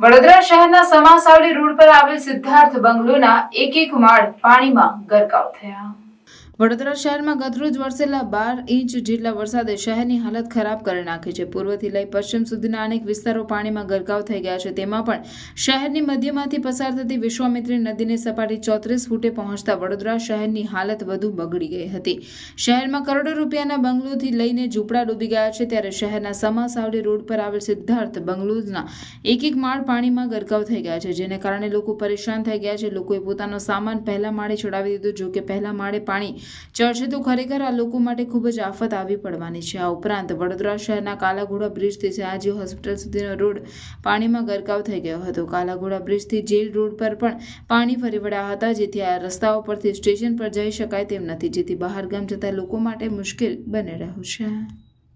વડોદરા શહેરના સમાસાવલી રોડ પર આવેલ સિદ્ધાર્થ બંગલોના એક એક માળ પાણીમાં ગરકાવ થયા. વડોદરા શહેરમાં ગતરોજ વરસેલા બાર ઇંચ જેટલા વરસાદે શહેરની હાલત ખરાબ કરી નાખી છે. પૂર્વથી લઈ પશ્ચિમ સુધીના અનેક વિસ્તારો પાણીમાં ગરકાવ થઈ ગયા છે. તેમાં પણ શહેરની મધ્યમાંથી પસાર થતી વિશ્વામિત્રી નદીની સપાટી ચોત્રીસ ફૂટે પહોંચતા વડોદરા શહેરની હાલત વધુ બગડી ગઈ હતી. શહેરમાં કરોડો રૂપિયાના બંગલોથી લઈને ઝૂંપડા ડૂબી ગયા છે. ત્યારે શહેરના સમાસાવલી રોડ પર આવેલ સિદ્ધાર્થ બંગલોઝના એક એક માળ પાણીમાં ગરકાવ થઈ ગયા છે. જેને કારણે લોકો પરેશાન થઈ ગયા છે. લોકોએ પોતાનો સામાન પહેલા માળે ચડાવી દીધો જો કે પહેલા માળે પાણી ચડશે તો ખરેખર આ લોકો માટે ખૂબ જ આફત આવી પડવાની છે. આ ઉપરાંત વડોદરા શહેરના કાલાઘોડા બ્રિજથી સયાજી હોસ્પિટલ સુધીનો રોડ પાણીમાં ગરકાવ થઈ ગયો હતો. કાલાઘોડા બ્રિજથી જેલ રોડ પર પણ પાણી ફરી વળ્યા હતા, જેથી આ રસ્તાઓ પરથી સ્ટેશન પર જઈ શકાય તેમ નથી, જેથી બહારગામ જતા લોકો માટે મુશ્કેલ બની રહ્યું છે.